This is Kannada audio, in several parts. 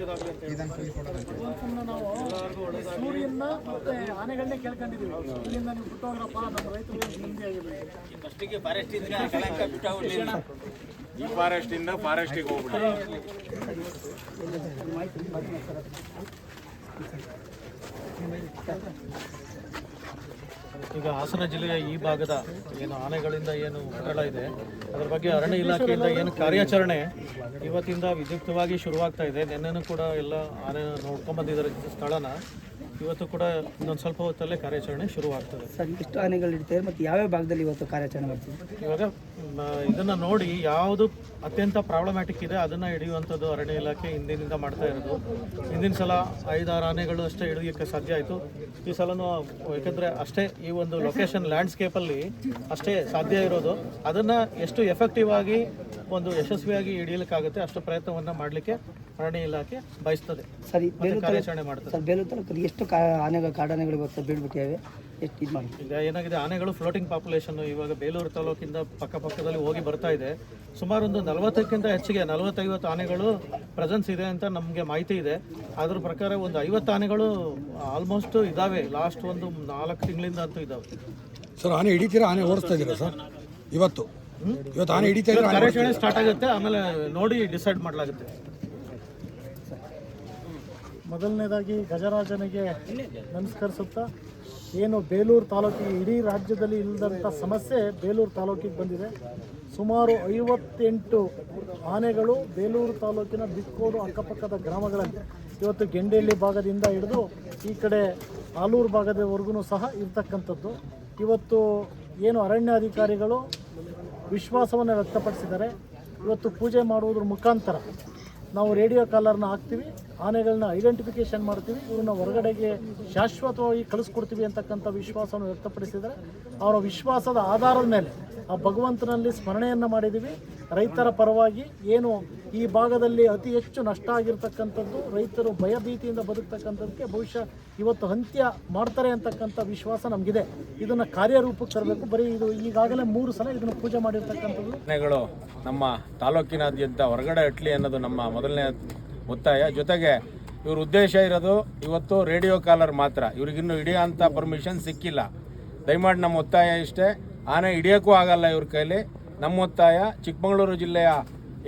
ಇವತ್ತನ್ನ ನಾವು ಸೂರ್ಯನ ಮತ್ತೆ ಆನೆಗಳನ್ನೇ ಕೇಳ್ಕೊಂಡಿದ್ದೀವಿ. ಇಲ್ಲಿಂದ ನೀವು ಬಿಟ್ಟೋಗ್ರಪ್ಪ ನಮ್ಮ ರೈತರು ಈ ಫಾರೆಸ್ಟ್ ಇಂದ ಫಾರೆಸ್ಟಿಗೆ ಹೋಗ್ಬಿಡಿ ಈಗ ಹಾಸನ ಜಿಲ್ಲೆಯ ಈ ಭಾಗದ ಏನು ಆನೆಗಳಿಂದ ಏನು ಒತ್ತಡ ಇದೆ, ಅದರ ಬಗ್ಗೆ ಅರಣ್ಯ ಇಲಾಖೆಯಿಂದ ಏನು ಕಾರ್ಯಾಚರಣೆ ಇವತ್ತಿಂದ ವಿದ್ಯುಕ್ತವಾಗಿ ಶುರುವಾಗ್ತಾ ಇದೆ. ನಿನ್ನೆನೂ ಕೂಡ ಎಲ್ಲ ಆನೆ ನೋಡ್ಕೊಂಡ್ಬಂದಿದ್ದಾರೆ ಸ್ಥಳನ. ಇವತ್ತು ಕೂಡ ಇನ್ನೊಂದು ಸ್ವಲ್ಪ ಹೊತ್ತಲ್ಲೇ ಕಾರ್ಯಾಚರಣೆ ಶುರುವಾಗ್ತದೆ. ಸರ್ ಇಷ್ಟು ಆನೆಗಳು ಇರ್ತವೆ ಮತ್ತು ಯಾವ್ಯಾವ ಭಾಗದಲ್ಲಿ ಇವತ್ತು ಕಾರ್ಯಾಚರಣೆ ಮಾಡ್ತೀವಿ ಇವಾಗ ಇದನ್ನು ಇದನ್ನ ನೋಡಿ ಯಾವುದು ಅತ್ಯಂತ ಪ್ರಾಬ್ಲಮ್ಯಾಟಿಕ್ ಇದೆ ಅದನ್ನ ಹಿಡಿಯುವಂಥದ್ದು ಅರಣ್ಯ ಇಲಾಖೆ ಹಿಂದಿನಿಂದ ಮಾಡ್ತಾ ಇರೋದು. ಹಿಂದಿನ ಸಲ ಐದಾರು ಆನೆಗಳು ಅಷ್ಟೇ ಹಿಡಿಯೋಕ್ಕೆ ಸಾಧ್ಯ ಆಯಿತು. ಈ ಸಲನೂ ಯಾಕಂದ್ರೆ ಅಷ್ಟೇ ಈ ಒಂದು ಲೊಕೇಶನ್ ಲ್ಯಾಂಡ್ಸ್ಕೇಪಲ್ಲಿ ಅಷ್ಟೇ ಸಾಧ್ಯ ಇರೋದು. ಅದನ್ನು ಎಷ್ಟು ಎಫೆಕ್ಟಿವ್ ಆಗಿ ಒಂದು ಯಶಸ್ವಿಯಾಗಿ ಹಿಡಿಯಲಿಕ್ಕಾಗುತ್ತೆ ಅಷ್ಟು ಪ್ರಯತ್ನವನ್ನ ಮಾಡಲಿಕ್ಕೆ ಅರಣ್ಯ ಇಲಾಖೆ ಬಯಸ್ತದೆ. ಸರಿ ಬೇಲೂರು ಕಾರ್ಯಾಚರಣೆ ಮಾಡ್ತದೆ. ಸರ್ ಬೇಲೂರು ತಾಲೂಕಲ್ಲಿ ಎಷ್ಟು ಕಾ ಆನೆಗಳು ಕಾಡಾನೆಗಳು ಬರ್ತಾ ಬೀಳ್ಬಿಟ್ಟಿವೆ ಎಷ್ಟು ಇದು ಮಾಡಿ ಈಗ ಏನಾಗಿದೆ ಆನೆಗಳು ಫ್ಲೋಟಿಂಗ್ ಪಾಪ್ಯುಲೇಷನ್ ಇವಾಗ ಬೇಲೂರು ತಾಲೂಕಿಂದ ಪಕ್ಕಪಕ್ಕದಲ್ಲಿ ಹೋಗಿ ಬರ್ತಾ ಇದೆ. ಸುಮಾರು ಒಂದು ನಲವತ್ತಕ್ಕಿಂತ ಹೆಚ್ಚಿಗೆ ನಲವತ್ತೈವತ್ತು ಆನೆಗಳು ಪ್ರೆಸೆನ್ಸ್ ಇದೆ ಅಂತ ನಮಗೆ ಮಾಹಿತಿ ಇದೆ. ಅದ್ರ ಪ್ರಕಾರ ಒಂದು ಐವತ್ತು ಆನೆಗಳು ಆಲ್ಮೋಸ್ಟ್ ಇದಾವೆ. ಲಾಸ್ಟ್ ಒಂದು ನಾಲ್ಕು ತಿಂಗಳಿಂದ ಅಂತೂ ಇದಾವೆ. ಸರ್ ಆನೆ ಹಿಡಿತೀರಾ ಆನೆ ಓಡಿಸ್ತಾ ಇದ್ದೀರಾ ಸರ್? ಇವತ್ತು? ಇವತ್ತು ನಾನು ಹಿಡಿತಾ ಆನೆ ಕಾರ್ಯಾಚರಣೆ ಸ್ಟಾರ್ಟ್ ಆಗುತ್ತೆ ಆಮೇಲೆ ನೋಡಿ ಡಿಸೈಡ್ ಮಾಡಲಾಗುತ್ತೆ. ಮೊದಲನೇದಾಗಿ ಗಜರಾಜನಿಗೆ ನಮಸ್ಕರಿಸುತ್ತಾ ಏನು ಬೇಲೂರು ತಾಲೂಕಿಗೆ ಇಡೀ ರಾಜ್ಯದಲ್ಲಿ ಇಲ್ಲದಂಥ ಸಮಸ್ಯೆ ಬೇಲೂರು ತಾಲೂಕಿಗೆ ಬಂದಿದೆ. ಸುಮಾರು ಐವತ್ತೆಂಟು ಆನೆಗಳು ಬೇಲೂರು ತಾಲೂಕಿನ ಬಿಕ್ಕೋಡು ಅಕ್ಕಪಕ್ಕದ ಗ್ರಾಮಗಳಲ್ಲಿ ಇವತ್ತು ಗೆಂಡೇಳ್ಳಿ ಭಾಗದಿಂದ ಹಿಡಿದು ಈ ಕಡೆ ಆಲೂರು ಭಾಗದವರೆಗೂ ಸಹ ಇರ್ತಕ್ಕಂಥದ್ದು. ಇವತ್ತು ಏನು ಅರಣ್ಯಾಧಿಕಾರಿಗಳು ವಿಶ್ವಾಸವನ್ನು ವ್ಯಕ್ತಪಡಿಸಿದ್ದಾರೆ. ಇವತ್ತು ಪೂಜೆ ಮಾಡುವುದ್ರ ಮುಖಾಂತರ ನಾವು ರೇಡಿಯೋ ಕಾಲರ್ನ ಹಾಕ್ತೀವಿ. ಆನೆಗಳನ್ನ ಐಡೆಂಟಿಫಿಕೇಶನ್ ಮಾಡ್ತೀವಿ, ಇವ್ರನ್ನ ಹೊರಗಡೆಗೆ ಶಾಶ್ವತವಾಗಿ ಕಳಿಸ್ಕೊಡ್ತೀವಿ ಅಂತಕ್ಕಂಥ ವಿಶ್ವಾಸವನ್ನು ವ್ಯಕ್ತಪಡಿಸಿದರೆ ಅವರ ವಿಶ್ವಾಸದ ಆಧಾರದ ಮೇಲೆ ಆ ಭಗವಂತನಲ್ಲಿ ಸ್ಮರಣೆಯನ್ನು ಮಾಡಿದ್ದೀವಿ. ರೈತರ ಪರವಾಗಿ ಏನು ಈ ಭಾಗದಲ್ಲಿ ಅತಿ ಹೆಚ್ಚು ನಷ್ಟ ಆಗಿರ್ತಕ್ಕಂಥದ್ದು, ರೈತರು ಭಯಭೀತಿಯಿಂದ ಬದುಕ್ತಕ್ಕಂಥದ್ದಕ್ಕೆ ಬಹುಶಃ ಇವತ್ತು ಅಂತ್ಯ ಮಾಡ್ತಾರೆ ಅಂತಕ್ಕಂಥ ವಿಶ್ವಾಸ ನಮಗಿದೆ. ಇದನ್ನು ಕಾರ್ಯರೂಪಕ್ಕೆ ತರಬೇಕು. ಬರೀ ಇದು ಈಗಾಗಲೇ ಮೂರು ಸಲ ಇದನ್ನು ಪೂಜೆ ಮಾಡಿರ್ತಕ್ಕಂಥದ್ದು. ನಮ್ಮ ತಾಲೂಕಿನಾದ್ಯಂತ ಹೊರಗಡೆ ಇಟ್ಲಿ ಅನ್ನೋದು ನಮ್ಮ ಮೊದಲನೇ ಒತ್ತಾಯ ಜೊತೆಗೆ ಇವ್ರ ಉದ್ದೇಶ ಇರೋದು ಇವತ್ತು ರೇಡಿಯೋ ಕಾಲರ್ ಮಾತ್ರ. ಇವ್ರಿಗಿನ್ನೂ ಅಂಥ ಪರ್ಮಿಷನ್ ಸಿಕ್ಕಿಲ್ಲ. ದಯಮಾಡಿ ನಮ್ಮ ಒತ್ತಾಯ ಇಷ್ಟೇ. ಆನೆ ಹಿಡಿಯೋಕ್ಕೂ ಆಗಲ್ಲ ಇವ್ರ ಕೈಲಿ. ನಮ್ಮ ಒತ್ತಾಯ ಚಿಕ್ಕಮಗಳೂರು ಜಿಲ್ಲೆಯ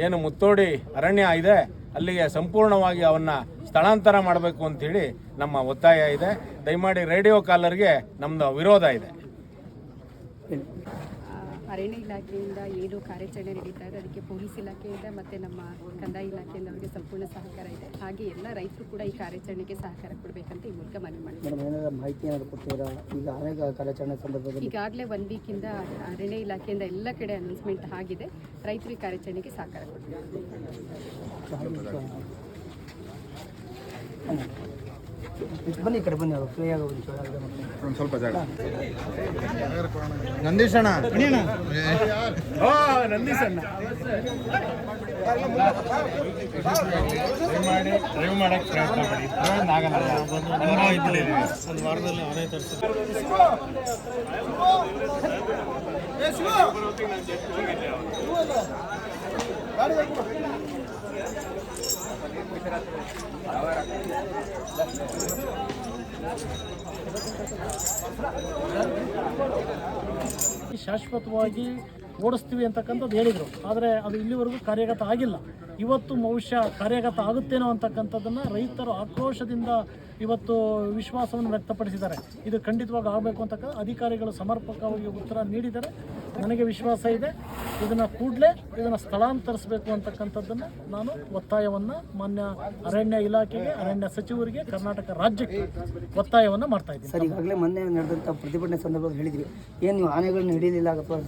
ಏನು ಮುತ್ತೋಡಿ ಅರಣ್ಯ ಇದೆ, ಅಲ್ಲಿಗೆ ಸಂಪೂರ್ಣವಾಗಿ ಅವನ್ನ ಸ್ಥಳಾಂತರ ಮಾಡಬೇಕು ಅಂತೇಳಿ ನಮ್ಮ ಒತ್ತಾಯ ಇದೆ. ದಯಮಾಡಿ ರೇಡಿಯೋ ಕಾಲರ್ಗೆ ನಮ್ಮದು ವಿರೋಧ ಇದೆ. ಅರಣ್ಯ ಇಲಾಖೆಯಿಂದ ಏನು ಕಾರ್ಯಾಚರಣೆ ನಡೀತಾ ಇದೆ ಅದಕ್ಕೆ ಪೊಲೀಸ್ ಇಲಾಖೆಯಿಂದ ಮತ್ತು ನಮ್ಮ ಕಂದಾಯ ಇಲಾಖೆಯಿಂದ ಅವರಿಗೆ ಸಂಪೂರ್ಣ ಸಹಕಾರ ಇದೆ. ಹಾಗೆ ಎಲ್ಲ ರೈತರು ಕೂಡ ಈ ಕಾರ್ಯಾಚರಣೆಗೆ ಸಹಕಾರ ಕೊಡಬೇಕಂತ ಈ ಮೂಲಕ ಮನವಿ ಮಾಡಿದ್ದಾರೆ ಕೊಡ್ತೀರಾ? ಈಗಾಗಲೇ ಒನ್ ವೀಕಿಂದ ಅರಣ್ಯ ಇಲಾಖೆಯಿಂದ ಎಲ್ಲ ಕಡೆ ಅನೌನ್ಸ್ಮೆಂಟ್ ಆಗಿದೆ. ರೈತರು ಈ ಕಾರ್ಯಾಚರಣೆಗೆ ಸಹಕಾರ ಕೊಡಬೇಕು ಬನ್ನಿ ಈ ಕಡೆ ಬನ್ನಿ ಅವರು ಫ್ರೀ ಆಗಿ ಮತ್ತೆ. ಸ್ವಲ್ಪ ಜಾಗ. ಒಂದು ವಾರದಲ್ಲಿ ಆನೆ ತರಿಸ್ತಾರೆ ಶಾಶ್ವತವಾಗಿ ಓಡಿಸ್ತೀವಿ ಅಂತಕ್ಕಂಥದ್ದು ಹೇಳಿದರು. ಆದರೆ ಅದು ಇಲ್ಲಿವರೆಗೂ ಕಾರ್ಯಗತ ಆಗಿಲ್ಲ. ಇವತ್ತು ಬಹುಶಃ ಕಾರ್ಯಗತ ಆಗುತ್ತೇನೋ ಅಂತಕ್ಕಂಥದ್ದನ್ನು ರೈತರು ಆಕ್ರೋಶದಿಂದ ಇವತ್ತು ವಿಶ್ವಾಸವನ್ನು ವ್ಯಕ್ತಪಡಿಸಿದ್ದಾರೆ. ಇದು ಖಂಡಿತವಾಗಿ ಆಗಬೇಕು ಅಂತಕ್ಕ ಅಧಿಕಾರಿಗಳು ಸಮರ್ಪಕವಾಗಿ ಉತ್ತರ ನೀಡಿದ್ದಾರೆ. ನನಗೆ ವಿಶ್ವಾಸ ಇದೆ. ಇದನ್ನು ಕೂಡಲೇ ಇದನ್ನು ಸ್ಥಳಾಂತರಿಸಬೇಕು ಅಂತಕ್ಕಂಥದ್ದನ್ನು ನಾನು ಒತ್ತಾಯವನ್ನು ಮಾನ್ಯ ಅರಣ್ಯ ಇಲಾಖೆಗೆ, ಅರಣ್ಯ ಸಚಿವರಿಗೆ, ಕರ್ನಾಟಕ ರಾಜ್ಯಕ್ಕೆ ಒತ್ತಾಯವನ್ನು ಮಾಡ್ತಾ ಇದ್ದೀನಿ. ಸರ್, ಈಗಾಗಲೇ ಮೊನ್ನೆ ನಡೆದಂಥ ಪ್ರತಿಭಟನೆ ಸಂದರ್ಭದಲ್ಲಿ ಹೇಳಿದ್ವಿ ಏನು ನೀವು ಆನೆಗಳನ್ನು ಹಿಡಿಯಲಿಲ್ಲ ಅಥವಾ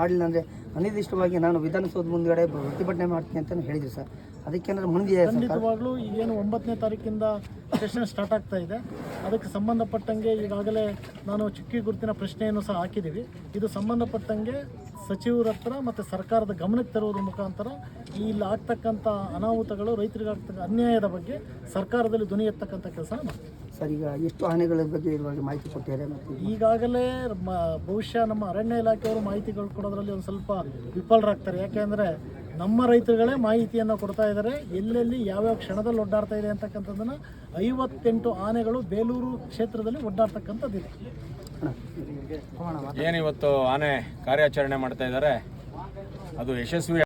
ಮಾಡಲಿಲ್ಲ ಅಂದರೆ ಅನಿರ್ದಿಷ್ಟವಾಗಿ ನಾನು ವಿಧಾನಸೌಧ ಮುಂದುಗಡೆ ಪ್ರತಿಭಟನೆ ಮಾಡ್ತೀನಿ ಅಂತ ಹೇಳಿದ್ವಿ ಸರ್. ಅದಕ್ಕೇನಾದ್ರು ಮುಂದೆ ಸರ್ಕಾರ ಖಂಡಿತವಾಗ್ಲೂ ಏನು ಒಂಬತ್ತನೇ ತಾರೀಕಿಂದ ಸೆಷನ್ ಸ್ಟಾರ್ಟ್ ಆಗ್ತಾ ಇದೆ. ಅದಕ್ಕೆ ಸಂಬಂಧಪಟ್ಟಂಗೆ ಈಗಾಗಲೇ ನಾನು ಚುಕ್ಕಿ ಗುರುತಿನ ಪ್ರಶ್ನೆಯನ್ನು ಸಹ ಹಾಕಿದ್ದೀವಿ. ಇದು ಸಂಬಂಧಪಟ್ಟಂಗೆ ಸಚಿವರ ಹತ್ರ ಮತ್ತು ಸರ್ಕಾರದ ಗಮನಕ್ಕೆ ತರುವುದರ ಮುಖಾಂತರ ಇಲ್ಲಿ ಆಗ್ತಕ್ಕಂಥ ಅನಾಹುತಗಳು ರೈತರಿಗೆ ಆಗ್ತಕ್ಕ ಅನ್ಯಾಯದ ಬಗ್ಗೆ ಸರ್ಕಾರದಲ್ಲಿ ಧ್ವನಿ ಎತ್ತಕ್ಕಂಥ ಕೆಲಸ ಮಾಡ್ತೀವಿ. ಸರ್ ಈಗ ಎಷ್ಟು ಆನೆಗಳ ಬಗ್ಗೆ ಇರುವಾಗ ಮಾಹಿತಿ ಕೊಟ್ಟಿದ್ದಾರೆ ಈಗಾಗಲೇ ಬಹುಶಃ ನಮ್ಮ ಅರಣ್ಯ ಇಲಾಖೆಯವರು ಮಾಹಿತಿಗಳು ಕೊಡೋದ್ರಲ್ಲಿ ಒಂದು ಸ್ವಲ್ಪ ವಿಫಲರಾಗ್ತಾರೆ. ಯಾಕೆಂದರೆ ನಮ್ಮ ರೈತರುಗಳೇ ಮಾಹಿತಿಯನ್ನು ಕೊಡ್ತಾ ಇದ್ದಾರೆ. ಎಲ್ಲೆಲ್ಲಿ ಯಾವ್ಯಾವ ಕ್ಷಣದಲ್ಲಿ ಒಡ್ಡಾಡ್ತಾ ಇದೆ ಅಂತಕ್ಕಂಥದ್ದನ್ನು ಐವತ್ತೆಂಟು ಆನೆಗಳು ಬೇಲೂರು ಕ್ಷೇತ್ರದಲ್ಲಿ ಒಡ್ಡಾಡ್ತಕ್ಕಂಥದ್ದಿದೆ ಏನಿವತ್ತು ಆನೆ ಕಾರ್ಯಾಚರಣೆ ಮಾಡ್ತಾ ಇದ್ದಾರೆ? ಅದು ಯಶಸ್ವಿ